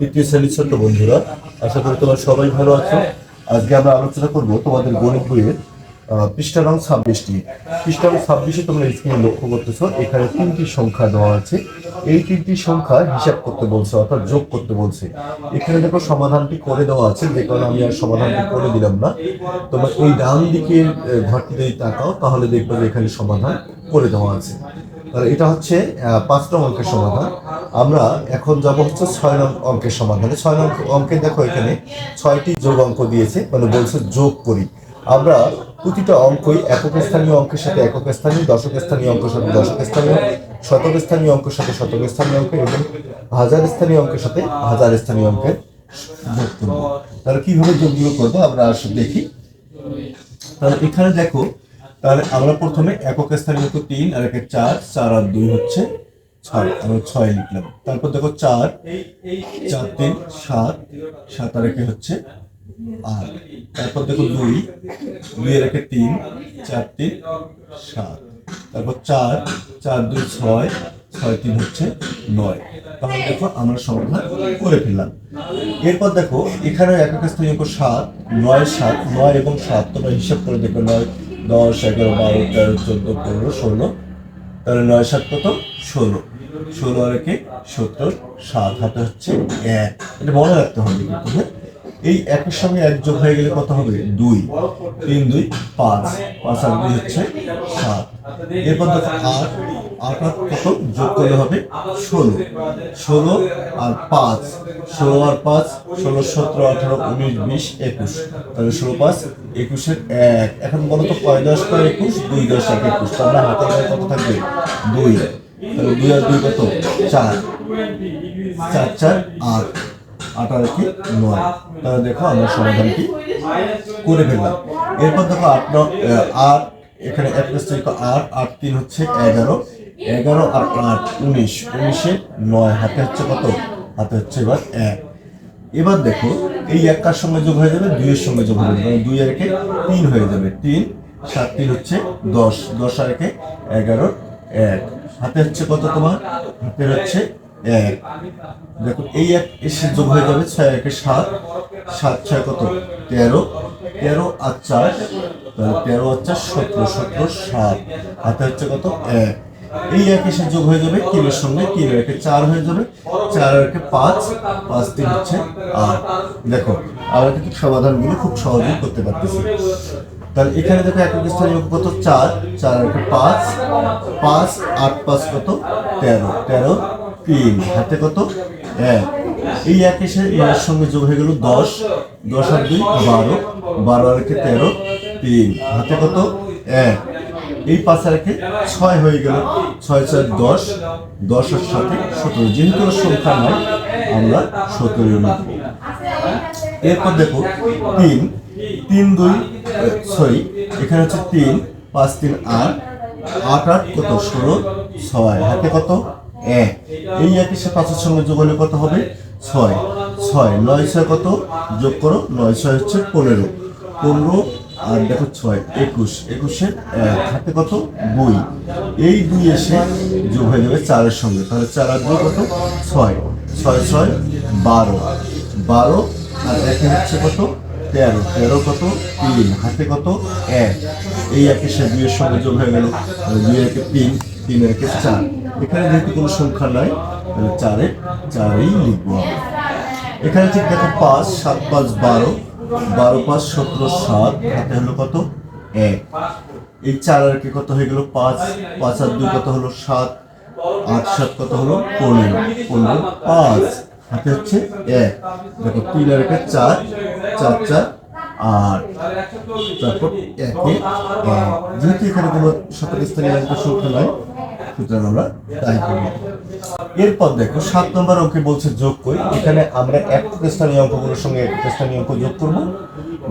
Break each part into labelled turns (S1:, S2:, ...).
S1: তৃতীয় শ্রেণির ছোট্ট বন্ধুরা, আশা করি তোমরা সবাই ভালো আছো। আজকে আমরা আলোচনা করব তোমাদের গণিত বইয়ের পৃষ্ঠা নং ছাব্বিশটি। পৃষ্ঠা নং ছাব্বিশে তোমরা স্ক্রিনে লক্ষ্য করতেছো, এখানে তিনটি সংখ্যা দেওয়া আছে। এই তিনটি সংখ্যা হিসাব করতে বলছে, অর্থাৎ যোগ করতে বলছে। এখানে দেখো সমাধানটি করে দেওয়া আছে, যে কারণে আমি আর সমাধানটি করে দিলাম না। তোমরা এই ডান দিকের ঘরটি তাকাও, তাহলে দেখবে যে এখানে সমাধান করে দেওয়া আছে। তাহলে এটা হচ্ছে পাঁচ নং অঙ্কের সমাধান। আমরা এখন যাব হচ্ছে ছয় নং অঙ্কের সমাধানে। ছয় নং অঙ্কে দেখো এখানে ছয়টি যোগ অঙ্ক দিয়েছে মানে বলছে যোগ করি। আমরা প্রতিটা অঙ্কই একক স্থানীয় অঙ্কের সাথে একক স্থানীয় দশক স্থানীয় অঙ্কের সাথে দশক স্থানীয় শতক স্থানীয় অঙ্কের সাথে শতক স্থানীয় অঙ্ক এবং হাজার স্থানীয় অঙ্কের সাথে হাজার স্থানীয় অঙ্কের যোগ করব। তাহলে কীভাবে যোগগুলো করব আমরা আসলে দেখি। তাহলে এখানে দেখো তাহলে আমরা প্রথমে একক স্থানীয় তো তিন আর একে চার চার আর দুই হচ্ছে ছয়। আমরা ছয় লিখলাম। তারপর দেখো চার চার তিন, সাত সাত আর একে হচ্ছে আট। তারপর দেখো দুই দুই আর একে তিন, চার তিন, সাত। তারপর চার চার দুই ছয় ছয় তিন হচ্ছে নয়। তাহলে দেখো আমরা সমাধান করে ফেললাম। এরপর দেখো এখানে একক স্থানীয় সাত, নয় সাত, নয় এবং সাত। তোমরা হিসাব করে দেখো নয় দশ, এগারো, বারো, তেরো, চোদ্দ, পনেরো, ষোলো। তাহলে নয়, সাত কত? ষোলো। ষোলো আর একে সত্তর, সাত হাতে হচ্ছে এক। এটা মনে রাখতে হবে কিন্তু হ্যাঁ? এই একের সঙ্গে এক যোগ হয়ে গেলে কত হবে? দুই। তিন, দুই, পাঁচ। পাঁচ আর দুই হচ্ছে সাত। এরপর দেখো আট। আট আর কত? যোগ করলে হবে ষোলো। ষোলো আর পাঁচ। ষোলো আর পাঁচ, ষোলো, সতেরো, আঠারো, উনিশ, বিশ, একুশ। তাহলে ষোলো, পাঁচ একুশের এক। এখন বলো তো, কয় দশ, কয় একুশ? দুই দশ, এক একুশ। তাহলে হাতে গেলে কত থাকবে? দুই। তাহলে দুই আর দুই কত? চার। চার চার, আট। আট আর একে নয়। তাহলে দেখো আমরা সমাধানটি করে ফেললাম। এরপর দেখো আট ন- আট, এখানে এক তিন আট আট তিন হচ্ছে এগারো। এগারো আর আট, উনিশ। উনিশে নয়, হাতে হচ্ছে কত? হাতে হচ্ছে এবার এক। এবার দেখো, এই এক কার সঙ্গে যোগ হয়ে যাবে, দুইয়ের সঙ্গে যোগ হয়ে যাবে মানে দুই আর একে তিন হয়ে যাবে। তিন, সাত, তিন হচ্ছে দশ। দশ আর একে এগারো এক। হাতে হচ্ছে কত তোমার? হাতে হচ্ছে এক। দেখো, এই এক এসে যোগ হয়ে যাবে ছয় একে সাত। সাত, ছয় কত? তেরো। তেরো আর চার তেরো আর চার সতেরো সতেরো, সাত। হাতে হচ্ছে কত? এক। এই এক এসে যোগ হয়ে যাবে তিনের সঙ্গে তিন একে চার হয়ে যাবে। চার একে পাঁচ পাঁচ তিন হচ্ছে আট। দেখো, আমরা কিন্তু সমাধানগুলো খুব সহজেই করতে পারতেছি। তাহলে এখানে দেখো একক স্থানীয় কত? চার চার একে পাঁচ পাঁচ, আট, পাঁচ কত? তেরো তেরো, তিন। হাতে কত? এক। এই এক এসে এর সঙ্গে যোগ হয়ে গেল দশ। দশ আর দুই, বারো। বারো আর একে তেরো, তিন। হাতে কত? এক। এই পাঁচ আর একে ছয় হয়ে গেল। ছয় ছয় দশ। দশ আর সাথে সতেরো। যেহেতু সংখ্যা নয় আমরা সতেরো লিখব এরপর দেখো, তিন। তিন, দুই সরি এখানে হচ্ছে তিন, পাঁচ, তিন, আট। আট আট, কত? ষোলো, ছয়। হাতে কত? এক। এই একের সাথে পাঁচের সঙ্গে যোগ হলে কত হবে? ছয়। ছয়। নয়, ছয় কত? যোগ করো। নয়, ছয় হচ্ছে পনেরো। পনেরো আর দেখো ছয়, একুশ, একুশের এক হাতে কত? দুই। এই দুই এসে যোগ হয়ে যাবে চারের সঙ্গে। তাহলে চার আর দুই কত? ছয়। ছয় ছয়, বারো। বারো, আর একে হচ্ছে কত? তেরো। তেরো কত? তিন। হাতে কত? এক। এই একে সে দুইয়ের সঙ্গে যোগ হয়ে গেল। দুই একে তিন তিন একে চার। এখানে যেহেতু কোনো সংখ্যা নাই, তাহলে চারে চারেই লিখব এখানে ঠিক দেখো পাঁচ, সাত, পাঁচ, বারো। বারো পাঁচ সতেরো সাত, হাতে হলো কত? এক। এই চার আর কি কত হয়ে গেল? পাঁচ। পাঁচ আর দুই কত হলো? সাত। আট, সাত কত হলো? পনেরো। পনেরো, পাঁচ। হাতে হচ্ছে এক। দেখো, তিন আর একে চার। চার চার, আট। তারপর একে যেহেতু এখানে কোনো শতক স্থানীয় সংখ্যা নয়? সুতরাং আমরা, তাই। করি এরপর দেখো, সাত নম্বর অঙ্কে বলছে যোগ করি। এখানে আমরা একক স্থানীয় অঙ্কগুলোর সঙ্গে একক স্থানীয় অঙ্ক যোগ করব।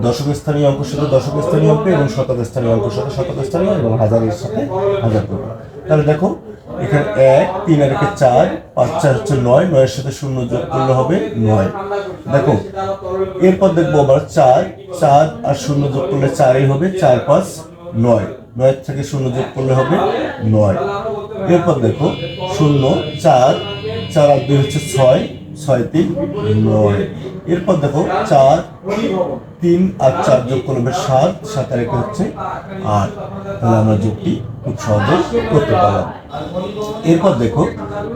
S1: দশক স্থানীয় অঙ্কের সাথে দশক স্থানীয় অঙ্ক এবং শতক স্থানীয় অঙ্কের সাথে শতক স্থানীয় এবং হাজারের সাথে হাজার করব। তাহলে দেখো, এখানে এক, তিন আর একে চার, পাঁচ, চার হচ্ছে নয়, নয়ের সাথে শূন্য যোগ করলে হবে নয়। দেখো, এরপর দেখব আবার চার চার আর শূন্য যোগ করলে চারই হবে, চার পাঁচ নয়। নয়ের থেকে শূন্য যোগ করলে হবে নয়। এরপর দেখো, শূন্য, চার চার আর দুই হচ্ছে ছয় ছয় তিন, নয়। এরপর দেখো, চার, তিন আর চার যোগ করলে সাত সাত আর একে হচ্ছে আট। তাহলে আমরা যোগটি খুব সহজে করতে পারলাম। এরপর দেখো,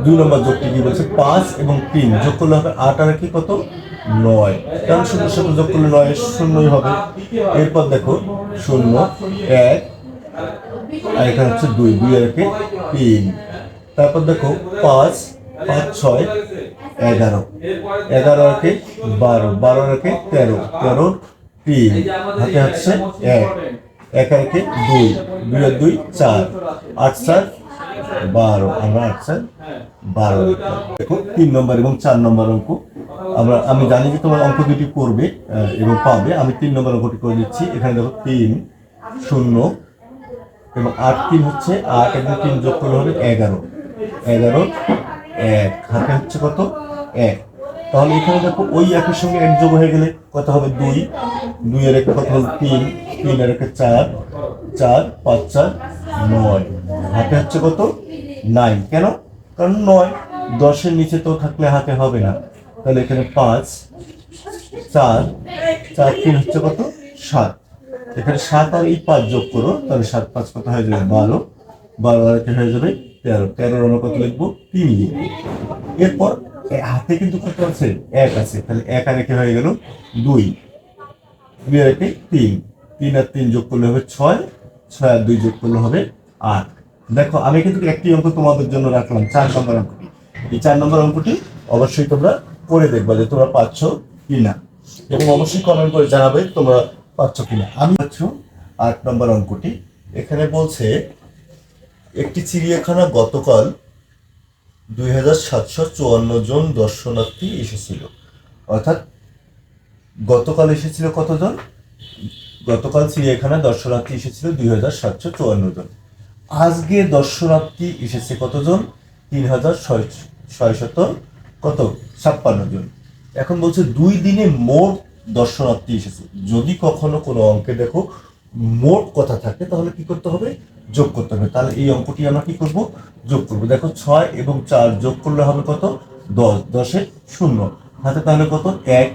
S1: দুই নম্বর যোগটি কি বলছে? পাঁচ এবং তিন যোগ করলে হবে আট আর কি কত? নয়। কারণ শূন্যের সাথে যোগ করলে নয়, শূন্যই হবে। এরপর দেখো, শূন্য, এক আর এখানে হচ্ছে দুই দুই আর একে তিন। তারপর দেখো পাঁচ পাঁচ, ছয়, এগারো। এগারো একে বারো। বারো একে তেরো। তেরো, তিন। হাতে হচ্ছে এক। এক একে দুই। দুই আর দুই, চার। আট, চার, বারো। আমরা আট, চার, বারো। দেখো, তিন নম্বর এবং চার নম্বর অঙ্ক। আমরা, আমি জানি যে তোমার অঙ্ক দুটি করবে এবং পাবে। আমি তিন নম্বর অঙ্কটি করে দিচ্ছি। এখানে দেখো তিন, শূন্য এবং আট তিন হচ্ছে আট এবং তিন যোগ করলে হবে এগারো। এগারো, এক। হাতে হচ্ছে কত? এক। তাহলে এখানে দেখো ওই একের সঙ্গে এক যোগ হয়ে গেলে কত হবে? দুই। দুই এর একে কত হবে? তিন। তিন এর একে চার। চার, পাঁচ, চার, নয়। হাতে হচ্ছে কত? নাইন। কেন? কারণ নয়। দশের নিচে তো থাকলে হাতে হবে না। তাহলে এখানে পাঁচ, চার চার, তিন হচ্ছে কত? সাত। এখানে সাত আর এই পাঁচ যোগ করো, তাহলে সাত পাঁচ কত হয়ে যাবে? বারো। বারো আর একে হয়ে যাবে তেরো। তেরোর আমরা কত লিখব? তিন লিখব। এরপর হাতে কিন্তু কত আছে? এক আছে। তাহলে এক আর একে হয়ে গেল দুই। দুই আর একে তিন। তিন আর তিন যোগ করলে হবে ছয়। ছয় আর দুই যোগ করলে হবে আট। দেখো, আমি কিন্তু একটি অঙ্ক তোমাদের জন্য রাখলাম, চার নম্বর অঙ্কটি এই চার নম্বর অঙ্কটি অবশ্যই তোমরা করে দেখবা যে তোমরা পাচ্ছ কি না এবং অবশ্যই কমেন্ট করে জানাবে তোমরা পাচ্ছ কিনা? আমি আট নম্বর অঙ্কটি। এখানে বলছে, একটি চিড়িয়াখানা গতকাল দুই হাজার সাতশো চুয়ান্ন জন দর্শনার্থী এসেছিল। অর্থাৎ গতকাল এসেছিল কতজন? গতকাল চিড়িয়াখানা দর্শনার্থী এসেছিল দুই হাজার সাতশো চুয়ান্ন জন। আজকে দর্শনার্থী এসেছে কতজন? তিন হাজার ছয় ছয়শত কত? ছাপ্পান্ন জন। এখন বলছে, দুই দিনে মোট দর্শনার্থী এসেছে। যদি কখনো কোনো অঙ্কে দেখো মোট কথা থাকে, তাহলে কি করতে হবে? যোগ করতে হবে। তাহলে এই অঙ্কটি আমরা কি করব? যোগ করব। দেখো ছয় এবং চার যোগ করলে হবে কত? দশ। দশে শূন্য। হাতে তাহলে কত? এক।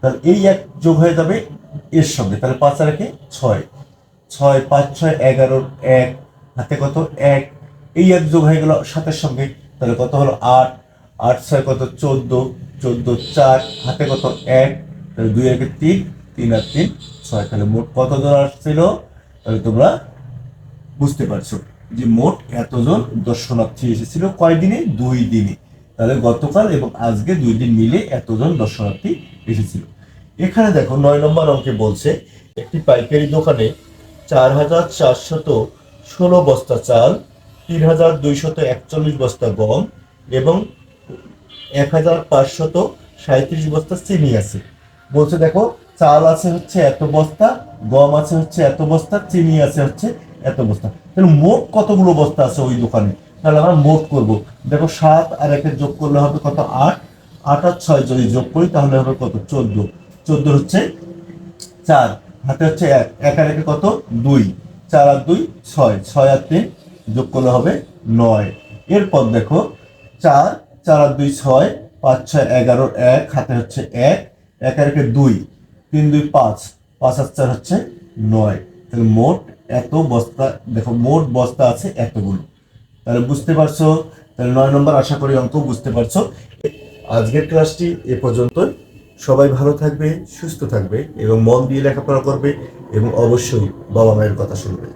S1: তাহলে এই এক যোগ হয়ে যাবে এর সঙ্গে। তাহলে পাঁচ আর একে ছয়। ছয়, পাঁচ, ছয় এগারোর এক। হাতে কত? এক। এই এক যোগ হয়ে গেল সাতের সঙ্গে। তাহলে কত হলো? আট। আট, ছয় কত? চোদ্দ। চোদ্দ, চার। হাতে কত? এক। তাহলে দুই একে তিন তিন আর তিন, ছয়। তাহলে মোট কতজন আসছিল? তাহলে তোমরা বুঝতে পারছ যে মোট এতজন দর্শনার্থী এসেছিল কয় দিনে? দুই দিনে। তাহলে গতকাল এবং আজকে দুই দিন মিলে এতজন দর্শনার্থী এসেছিল। এখানে দেখো নয় নম্বর অঙ্কে বলছে, একটি পাইকারি দোকানে চার হাজার চারশত ষোলো বস্তা চাল, তিন হাজার দুইশত একচল্লিশ বস্তা গম এবং এক হাজার পাঁচশত সাঁত্রিশ বস্তা চিনি আছে। বলছে, দেখো, চাল আছে হচ্ছে এত বস্তা, গম আছে হচ্ছে এত বস্তা, চিনি আছে হচ্ছে এত বস্তা। তাহলে মোট কতগুলো বস্তা আছে ওই দোকানে? তাহলে আমরা মোট করব। দেখো, সাত আর একের যোগ করলে হবে কত? আট। আট আর ছয় যদি যোগ করি, তাহলে হবে কত? চোদ্দ। চোদ্দ হচ্ছে চার। হাতে হচ্ছে এক। এক আর একে কত? দুই। চার আর দুই, ছয়। ছয় আর তিন যোগ করলে হবে নয়। এরপর দেখো, চার চার আর দুই, ছয়, পাঁচ, ছয়, এগারো, এক, হাতে হচ্ছে এক। এক আর একে দুই, তিন, দুই, পাঁচ পাঁচ আর চার হচ্ছে নয়। তাহলে মোট এত বস্তা, দেখো মোট বস্তা আছে এতগুলো। তাহলে বুঝতে পারছ? তাহলে নয় নম্বর আশা করি অঙ্ক বুঝতে পারছ। আজকের ক্লাসটি এ পর্যন্তই। সবাই ভালো থাকবে, সুস্থ থাকবে এবং মন দিয়ে লেখাপড়া করবে এবং অবশ্যই বাবা মায়ের কথা শুনবে।